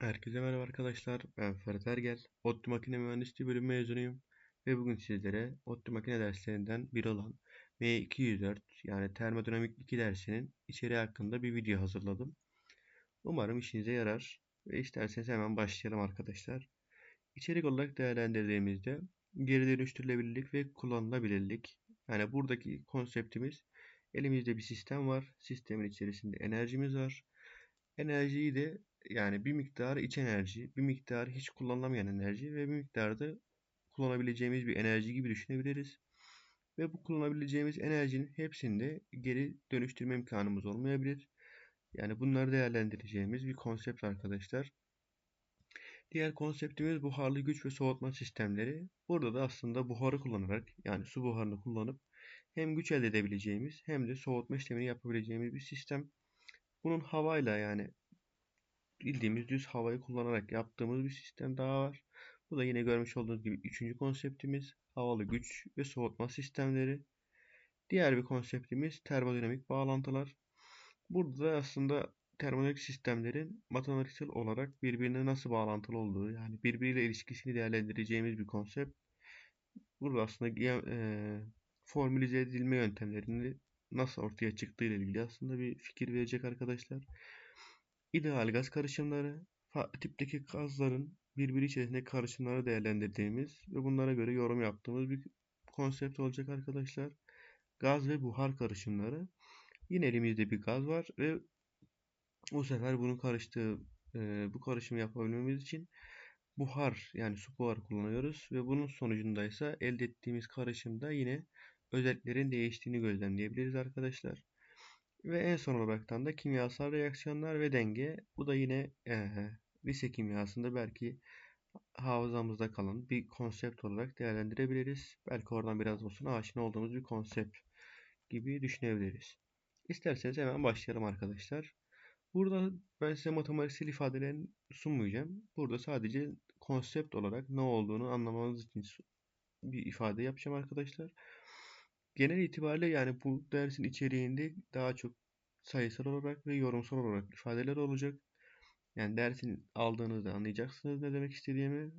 Herkese merhaba arkadaşlar. Ben Ferhat Ergel. ODTÜ Makine Mühendisliği bölümü mezunuyum. Ve bugün sizlere ODTÜ Makine derslerinden biri olan M204 yani Termodinamik 2 dersinin içeriği hakkında bir video hazırladım. Umarım işinize yarar. Ve isterseniz hemen başlayalım arkadaşlar. İçerik olarak değerlendirdiğimizde geri dönüştürülebilirlik ve kullanılabilirlik. Yani buradaki konseptimiz elimizde bir sistem var. Sistemin içerisinde enerjimiz var. Enerjiyi de yani bir miktarı iç enerji, bir miktarı hiç kullanılamayan enerji ve bir miktarı da kullanabileceğimiz bir enerji gibi düşünebiliriz. Ve bu kullanabileceğimiz enerjinin hepsinde geri dönüştürme imkanımız olmayabilir. Yani bunları değerlendireceğimiz bir konsept arkadaşlar. Diğer konseptimiz buharlı güç ve soğutma sistemleri. Burada da aslında buharı kullanarak yani su buharını kullanıp hem güç elde edebileceğimiz hem de soğutma işlemini yapabileceğimiz bir sistem. Bunun havayla yani bildiğimiz düz havayı kullanarak yaptığımız bir sistem daha var. Bu da yine görmüş olduğunuz gibi üçüncü konseptimiz havalı güç ve soğutma sistemleri. Diğer bir konseptimiz termodinamik bağlantılar. Burada da aslında termodinamik sistemlerin matematiksel olarak birbirine nasıl bağlantılı olduğu yani birbiriyle ilişkisini değerlendireceğimiz bir konsept. Burada aslında e, formülize edilme yöntemlerini nasıl ortaya çıktığı ile ilgili aslında bir fikir verecek arkadaşlar. İdeal gaz karışımları, farklı tipteki gazların birbiri içerisinde karışımları değerlendirdiğimiz ve bunlara göre yorum yaptığımız bir konsept olacak arkadaşlar. Gaz ve buhar karışımları. Yine elimizde bir gaz var ve bu sefer bunun karıştığı e, bu karışımı yapabilmemiz için buhar yani su buharı kullanıyoruz ve bunun sonucunda ise elde ettiğimiz karışımda yine özelliklerin değiştiğini gözlemleyebiliriz arkadaşlar. Ve en son olaraktan da kimyasal reaksiyonlar ve denge. Bu da yine e, lise kimyasında belki hafızamızda kalan bir konsept olarak değerlendirebiliriz. Belki oradan biraz olsun aşina olduğumuz bir konsept gibi düşünebiliriz. İsterseniz hemen başlayalım arkadaşlar. Burada ben size matematiksel ifadelerini sunmayacağım. Burada sadece konsept olarak ne olduğunu anlamanız için bir ifade yapacağım arkadaşlar. Genel itibariyle yani bu dersin içeriğinde daha çok sayısal olarak ve yorumsal olarak ifadeler olacak. Yani dersin aldığınızda anlayacaksınız ne demek istediğimi.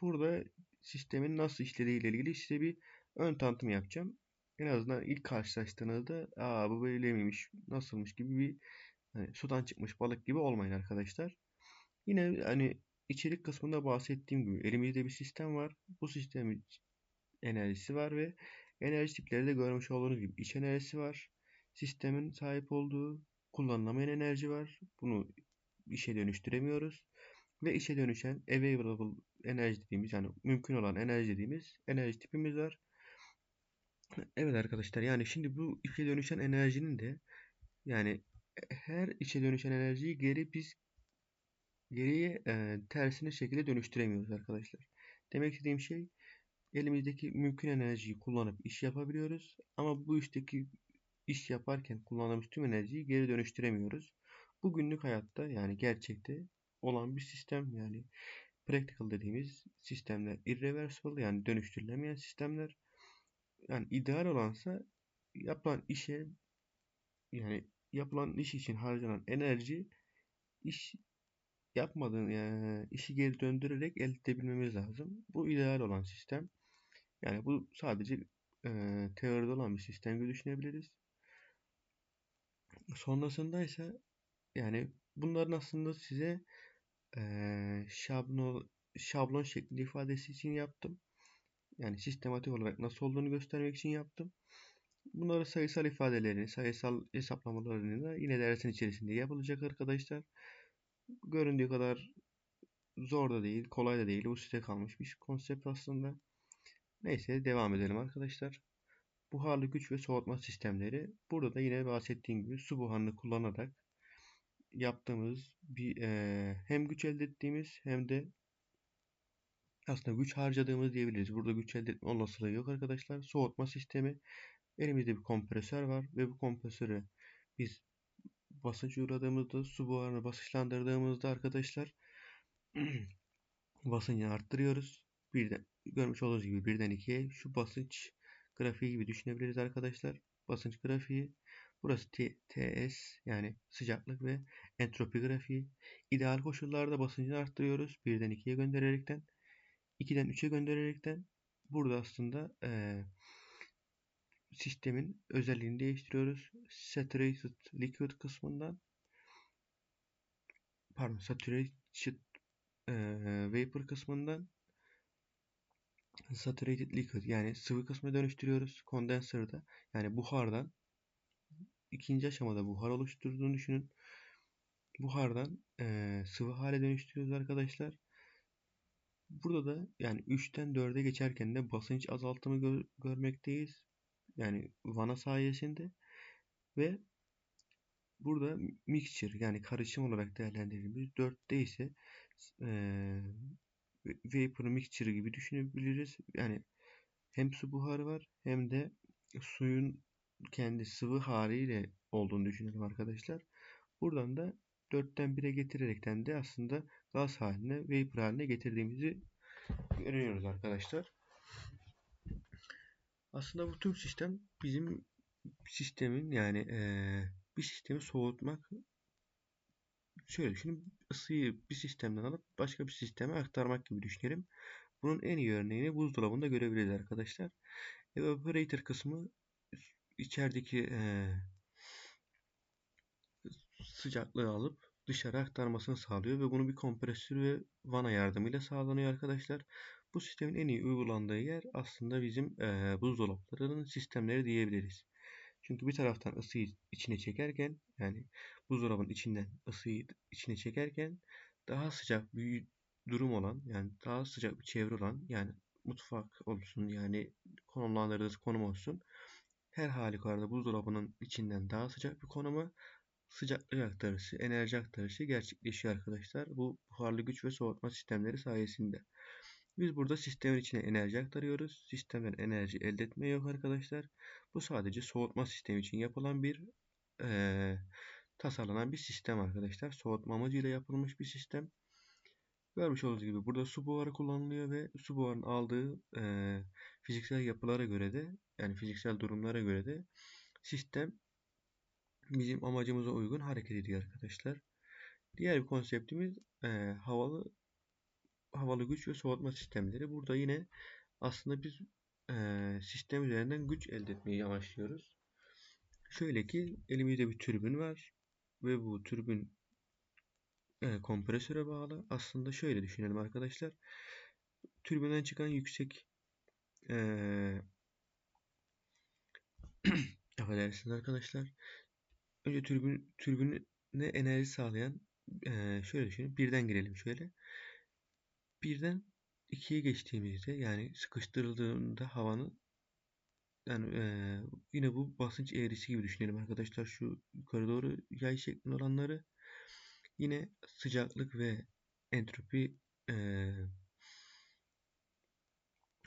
Burada sistemin nasıl işlediği ile ilgili size bir ön tanıtım yapacağım. En azından ilk karşılaştığınızda aa bu böyle miymiş, nasılmış gibi bir hani sudan çıkmış balık gibi olmayın arkadaşlar. Yine hani içerik kısmında bahsettiğim gibi elimizde bir sistem var. Bu sistemin enerjisi var ve enerji tipleri de görmüş olduğunuz gibi iç enerjisi var. Sistemin sahip olduğu kullanılamayan enerji var. Bunu işe dönüştüremiyoruz. Ve işe dönüşen available enerji dediğimiz yani mümkün olan enerji dediğimiz enerji tipimiz var. Evet arkadaşlar yani şimdi bu işe dönüşen enerjinin de yani her içe dönüşen enerjiyi geri biz geriye e, tersine şekilde dönüştüremiyoruz arkadaşlar. Demek istediğim şey elimizdeki mümkün enerjiyi kullanıp iş yapabiliyoruz. Ama bu işteki iş yaparken kullandığımız tüm enerjiyi geri dönüştüremiyoruz. Bu günlük hayatta yani gerçekte olan bir sistem yani practical dediğimiz sistemler irreversible yani dönüştürülemeyen sistemler. Yani ideal olansa yapılan işe yani yapılan iş için harcanan enerji iş yapmadığın yani işi geri döndürerek elde edebilmemiz lazım. Bu ideal olan sistem. Yani bu sadece e, teoride olan bir sistem gibi düşünebiliriz. Sonrasında ise yani bunların aslında size e, şablon şablon şeklinde ifadesi için yaptım. Yani sistematik olarak nasıl olduğunu göstermek için yaptım. Bunları sayısal ifadelerini, sayısal hesaplamalarını da yine dersin içerisinde yapılacak arkadaşlar. Göründüğü kadar zor da değil, kolay da değil. Bu size kalmış bir konsept aslında. Neyse devam edelim arkadaşlar. Buharlı güç ve soğutma sistemleri. Burada da yine bahsettiğim gibi su buharını kullanarak yaptığımız bir e, hem güç elde ettiğimiz hem de aslında güç harcadığımız diyebiliriz. Burada güç elde etme olasılığı yok arkadaşlar. Soğutma sistemi. Elimizde bir kompresör var ve bu kompresörü biz basınç uğradığımızda su buharını basınçlandırdığımızda arkadaşlar basıncı arttırıyoruz. Birden görmüş olduğunuz gibi birden ikiye şu basınç grafiği gibi düşünebiliriz arkadaşlar. Basınç grafiği. Burası TS yani sıcaklık ve entropi grafiği. İdeal koşullarda basıncını arttırıyoruz. 1'den 2'ye göndererekten. 2'den 3'e göndererekten. Burada aslında e, sistemin özelliğini değiştiriyoruz. Saturated liquid kısmından pardon saturated e, vapor kısmından saturated liquid yani sıvı kısmına dönüştürüyoruz. Kondenserda yani buhardan ikinci aşamada buhar oluşturduğunu düşünün. Buhardan e, sıvı hale dönüştürüyoruz arkadaşlar. Burada da yani 3'ten 4'e geçerken de basınç azaltımı gör görmekteyiz. Yani vana sayesinde ve burada mixture yani karışım olarak değerlendirilmiş. 4'te ise e, vapor mixture gibi düşünebiliriz. Yani hem su buharı var hem de suyun kendi sıvı haliyle olduğunu düşünelim arkadaşlar. Buradan da 4'ten 1'e getirerekten de aslında gaz haline, vapor haline getirdiğimizi görüyoruz arkadaşlar. Aslında bu tüm sistem bizim sistemin yani ee, bir sistemi soğutmak şöyle düşünün ısıyı bir sistemden alıp başka bir sisteme aktarmak gibi düşünelim. Bunun en iyi örneğini buzdolabında görebiliriz arkadaşlar. Evaporator kısmı içerideki e, sıcaklığı alıp dışarı aktarmasını sağlıyor ve bunu bir kompresör ve vana yardımıyla sağlanıyor arkadaşlar. Bu sistemin en iyi uygulandığı yer aslında bizim e, buzdolaplarının sistemleri diyebiliriz. Çünkü bir taraftan ısıyı içine çekerken yani buzdolabının içinden ısıyı içine çekerken daha sıcak bir durum olan yani daha sıcak bir çevre olan yani mutfak olsun yani konumlandırdığınız konum olsun her halükarda buzdolabının içinden daha sıcak bir konuma sıcaklık aktarışı, enerji aktarışı gerçekleşiyor arkadaşlar. Bu buharlı güç ve soğutma sistemleri sayesinde. Biz burada sistemin içine enerji aktarıyoruz. Sistemden enerji elde etme yok arkadaşlar. Bu sadece soğutma sistemi için yapılan bir e, tasarlanan bir sistem arkadaşlar. Soğutma amacıyla yapılmış bir sistem. Görmüş olduğunuz gibi burada su buharı kullanılıyor ve su buharının aldığı e, fiziksel yapılara göre de yani fiziksel durumlara göre de sistem bizim amacımıza uygun hareket ediyor arkadaşlar. Diğer bir konseptimiz e, havalı havalı güç ve soğutma sistemleri. Burada yine aslında biz e, sistem üzerinden güç elde etmeyi amaçlıyoruz. Şöyle ki elimizde bir türbin var ve bu türbin e, kompresöre bağlı. Aslında şöyle düşünelim arkadaşlar. Türbinden çıkan yüksek e, affedersiniz arkadaşlar. Önce türbin, türbine enerji sağlayan e, şöyle düşünün. Birden girelim şöyle. Birden ikiye geçtiğimizde yani sıkıştırıldığında havanın yani e, yine bu basınç eğrisi gibi düşünelim arkadaşlar. Şu yukarı doğru yay şeklinde olanları yine sıcaklık ve entropi e,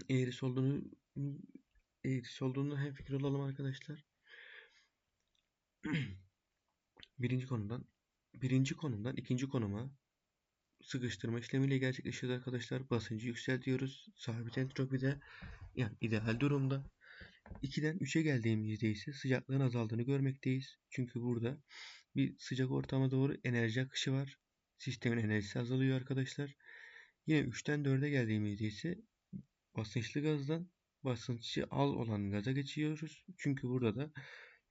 eğrisi olduğunu eğrisi olduğunu hem fikir olalım arkadaşlar. birinci konumdan birinci konumdan ikinci konuma sıkıştırma işlemiyle gerçekleşiyor arkadaşlar. Basıncı yükseltiyoruz. Sabit entropide yani ideal durumda. 2'den 3'e geldiğimizde ise sıcaklığın azaldığını görmekteyiz. Çünkü burada bir sıcak ortama doğru enerji akışı var. Sistemin enerjisi azalıyor arkadaşlar. Yine 3'ten 4'e geldiğimizde ise basınçlı gazdan basınçlı az olan gaza geçiyoruz. Çünkü burada da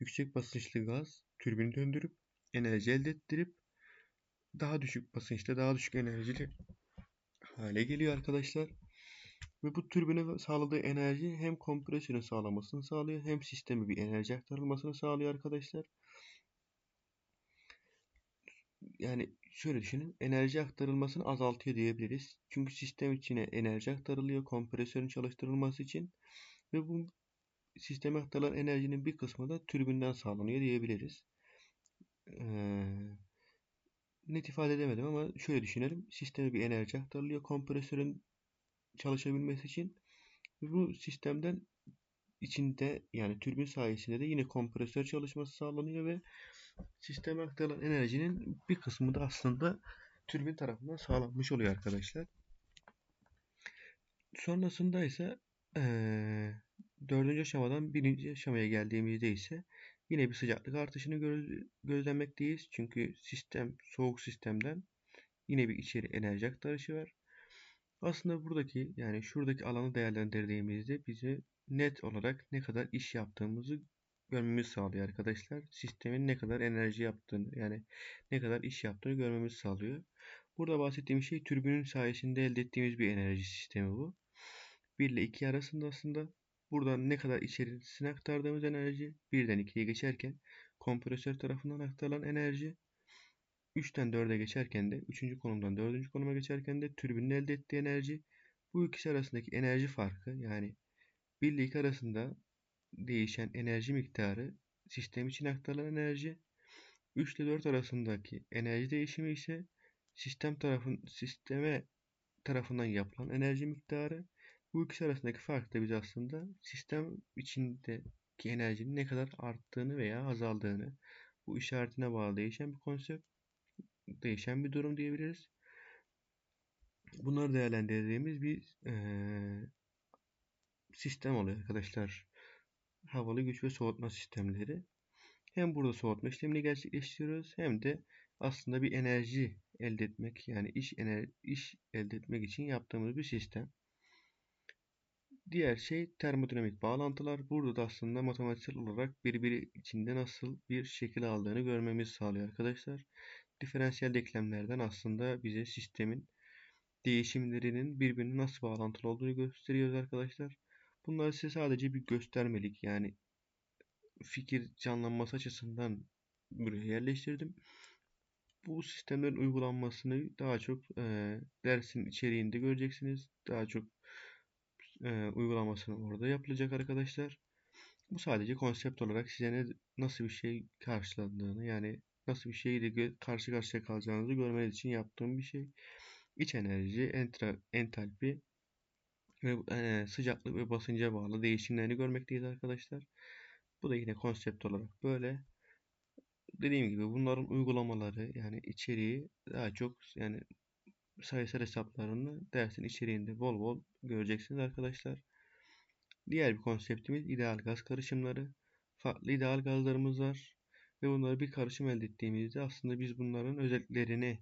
yüksek basınçlı gaz türbini döndürüp enerji elde ettirip daha düşük basınçta daha düşük enerjili hale geliyor arkadaşlar. Ve bu türbine sağladığı enerji hem kompresörün sağlamasını sağlıyor hem sisteme bir enerji aktarılmasını sağlıyor arkadaşlar. Yani şöyle düşünün enerji aktarılmasını azaltıyor diyebiliriz. Çünkü sistem içine enerji aktarılıyor kompresörün çalıştırılması için ve bu sisteme aktarılan enerjinin bir kısmı da türbinden sağlanıyor diyebiliriz. Ee, net ifade edemedim ama şöyle düşünelim. Sisteme bir enerji aktarılıyor kompresörün çalışabilmesi için. Bu sistemden içinde yani türbin sayesinde de yine kompresör çalışması sağlanıyor ve sisteme aktarılan enerjinin bir kısmı da aslında türbin tarafından sağlanmış oluyor arkadaşlar. Sonrasında ise ee, dördüncü aşamadan birinci aşamaya geldiğimizde ise yine bir sıcaklık artışını göz, gözlemekteyiz. Çünkü sistem soğuk sistemden yine bir içeri enerji aktarışı var. Aslında buradaki yani şuradaki alanı değerlendirdiğimizde bize net olarak ne kadar iş yaptığımızı görmemiz sağlıyor arkadaşlar. Sistemin ne kadar enerji yaptığını yani ne kadar iş yaptığını görmemiz sağlıyor. Burada bahsettiğim şey türbünün sayesinde elde ettiğimiz bir enerji sistemi bu. 1 ile 2 arasında aslında buradan ne kadar içerisine aktardığımız enerji 1'den 2'ye geçerken kompresör tarafından aktarılan enerji 3'ten 4'e geçerken de 3. konumdan 4. konuma geçerken de türbinin elde ettiği enerji bu ikisi arasındaki enerji farkı yani 1 ile 2 arasında değişen enerji miktarı sistem için aktarılan enerji 3 ile 4 arasındaki enerji değişimi ise sistem tarafın sisteme tarafından yapılan enerji miktarı bu ikisi arasındaki fark da biz aslında sistem içindeki enerjinin ne kadar arttığını veya azaldığını bu işaretine bağlı değişen bir konsept değişen bir durum diyebiliriz. Bunları değerlendirdiğimiz bir e, sistem oluyor arkadaşlar. Havalı güç ve soğutma sistemleri. Hem burada soğutma işlemini gerçekleştiriyoruz hem de aslında bir enerji elde etmek yani iş ener iş elde etmek için yaptığımız bir sistem. Diğer şey termodinamik bağlantılar. Burada da aslında matematiksel olarak birbiri içinde nasıl bir şekil aldığını görmemiz sağlıyor arkadaşlar. Diferansiyel denklemlerden aslında bize sistemin değişimlerinin birbirine nasıl bağlantılı olduğunu gösteriyoruz arkadaşlar. Bunlar size sadece bir göstermelik yani fikir canlanması açısından buraya yerleştirdim. Bu sistemlerin uygulanmasını daha çok e, dersin içeriğinde göreceksiniz. Daha çok e, uygulamasını orada yapılacak arkadaşlar. Bu sadece konsept olarak size ne, nasıl bir şey karşıladığını yani nasıl bir şeyle karşı karşıya kalacağınızı görmeniz için yaptığım bir şey. İç enerji, entra, entalpi ve e, sıcaklık ve basınca bağlı değişimlerini görmekteyiz arkadaşlar. Bu da yine konsept olarak böyle. Dediğim gibi bunların uygulamaları yani içeriği daha çok yani sayısal hesaplarını dersin içeriğinde bol bol göreceksiniz arkadaşlar. Diğer bir konseptimiz ideal gaz karışımları. Farklı ideal gazlarımız var. Ve bunları bir karışım elde ettiğimizde aslında biz bunların özelliklerini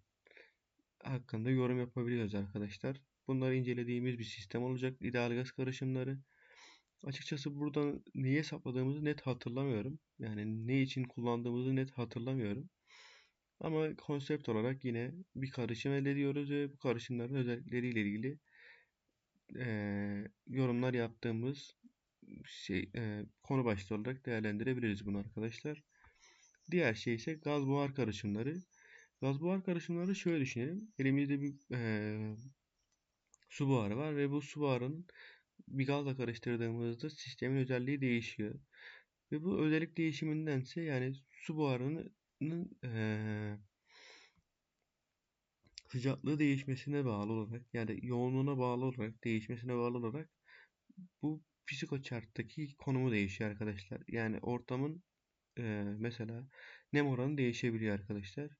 hakkında yorum yapabiliyoruz arkadaşlar. Bunları incelediğimiz bir sistem olacak. İdeal gaz karışımları. Açıkçası burada neyi hesapladığımızı net hatırlamıyorum. Yani ne için kullandığımızı net hatırlamıyorum. Ama konsept olarak yine bir karışım elde ediyoruz ve bu karışımların özellikleriyle ilgili e, yorumlar yaptığımız şey e, konu başlığı olarak değerlendirebiliriz bunu arkadaşlar. Diğer şey ise gaz buhar karışımları. Gaz buhar karışımları şöyle düşünelim. Elimizde bir e, su buharı var ve bu su buharının bir gazla karıştırdığımızda sistemin özelliği değişiyor. Ve bu özellik değişimindense yani su buharının e, sıcaklığı değişmesine bağlı olarak yani yoğunluğuna bağlı olarak değişmesine bağlı olarak bu psikoçarttaki konumu değişiyor arkadaşlar. Yani ortamın e, mesela nem oranı değişebiliyor arkadaşlar.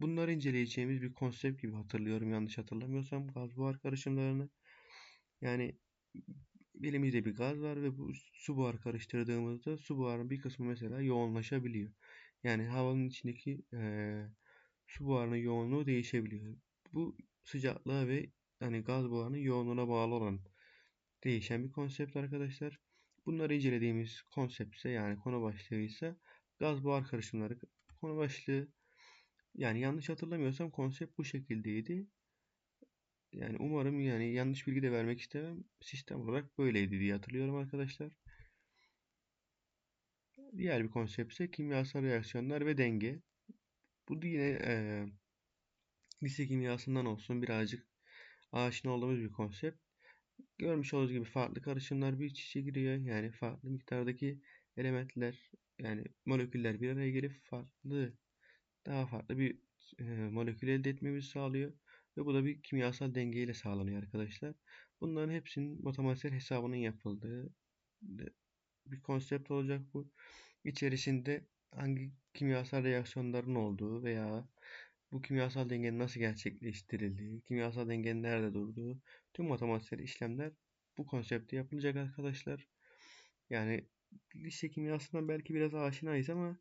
Bunları inceleyeceğimiz bir konsept gibi hatırlıyorum yanlış hatırlamıyorsam gaz buhar karışımlarını. Yani elimizde bir gaz var ve bu su buhar karıştırdığımızda su buharının bir kısmı mesela yoğunlaşabiliyor. Yani havanın içindeki e, su buharının yoğunluğu değişebiliyor. Bu sıcaklığa ve hani gaz buharının yoğunluğuna bağlı olan değişen bir konsept arkadaşlar. Bunları incelediğimiz konsept ise yani konu başlığı ise gaz buhar karışımları konu başlığı. Yani yanlış hatırlamıyorsam konsept bu şekildeydi. Yani umarım yani yanlış bilgi de vermek istemem. Sistem olarak böyleydi diye hatırlıyorum arkadaşlar. Diğer bir konsept ise kimyasal reaksiyonlar ve denge. Bu da yine e, lise kimyasından olsun birazcık aşina olduğumuz bir konsept. Görmüş olduğunuz gibi farklı karışımlar bir iç içe giriyor. Yani farklı miktardaki elementler yani moleküller bir araya gelip farklı daha farklı bir e, molekül elde etmemizi sağlıyor. Ve bu da bir kimyasal dengeyle sağlanıyor arkadaşlar. Bunların hepsinin matematiksel hesabının yapıldığı bir konsept olacak bu. İçerisinde hangi kimyasal reaksiyonların olduğu veya bu kimyasal dengenin nasıl gerçekleştirildiği, kimyasal dengenin nerede durduğu tüm matematiksel işlemler bu konsepte yapılacak arkadaşlar. Yani lise kimyasından belki biraz aşinayız ama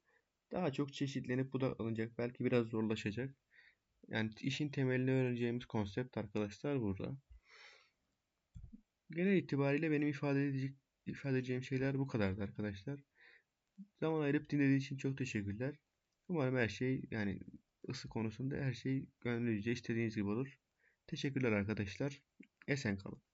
daha çok çeşitlenip budaklanacak. Belki biraz zorlaşacak. Yani işin temelini öğreneceğimiz konsept arkadaşlar burada. Genel itibariyle benim ifade edecek, ifade edeceğim şeyler bu kadardı arkadaşlar. Zaman ayırıp dinlediğiniz için çok teşekkürler. Umarım her şey yani ısı konusunda her şey gönlünüzce istediğiniz gibi olur. Teşekkürler arkadaşlar. Esen kalın.